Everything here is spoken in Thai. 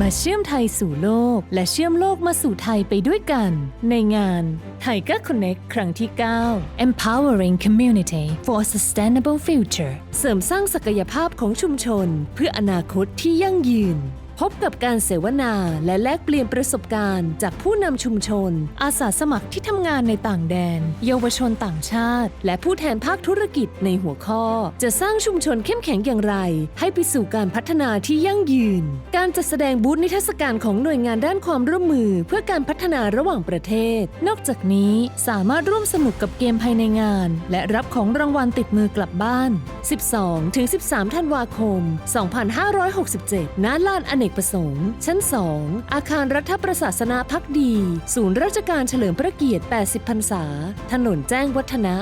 มาเชื่อมไทยสู่โลก และเชื่อมโลกมาสู่ไทยไปด้วยกัน ในงานไทยก็ Connect ครั้งที่ 9 Empowering Community for a Sustainable Future เสริมสร้างศักยภาพของชุมชน เพื่ออนาคตที่ยั่งยืน พบกับการเสวนาและแลกเปลี่ยนประสบการณ์ จากผู้นำชุมชน อาสาสมัครที่ทำงานในต่างแดน เยาวชนต่างชาติ และผู้แทนภาคธุรกิจในหัวข้อ จะสร้างชุมชนเข้มแข็งอย่างไร ให้ไปสู่การพัฒนาที่ยั่งยืน การจัดแสดงบูธนิทรรศการของหน่วยงานด้านความร่วมมือ เพื่อการพัฒนาระหว่างประเทศ นอกจากนี้สามารถร่วมสนุกกับเกมภายในงาน และรับของรางวัลติดมือกลับบ้าน 12 ถึง 13 ธันวาคม 2567 ณ ลานอเนกประสงค์ ชั้น 2 อาคารรัฐประศาสนาพักดี ศูนย์ราชการเฉลิมพระเกียรติ 80 พรรษา ถนนแจ้งวัฒนะ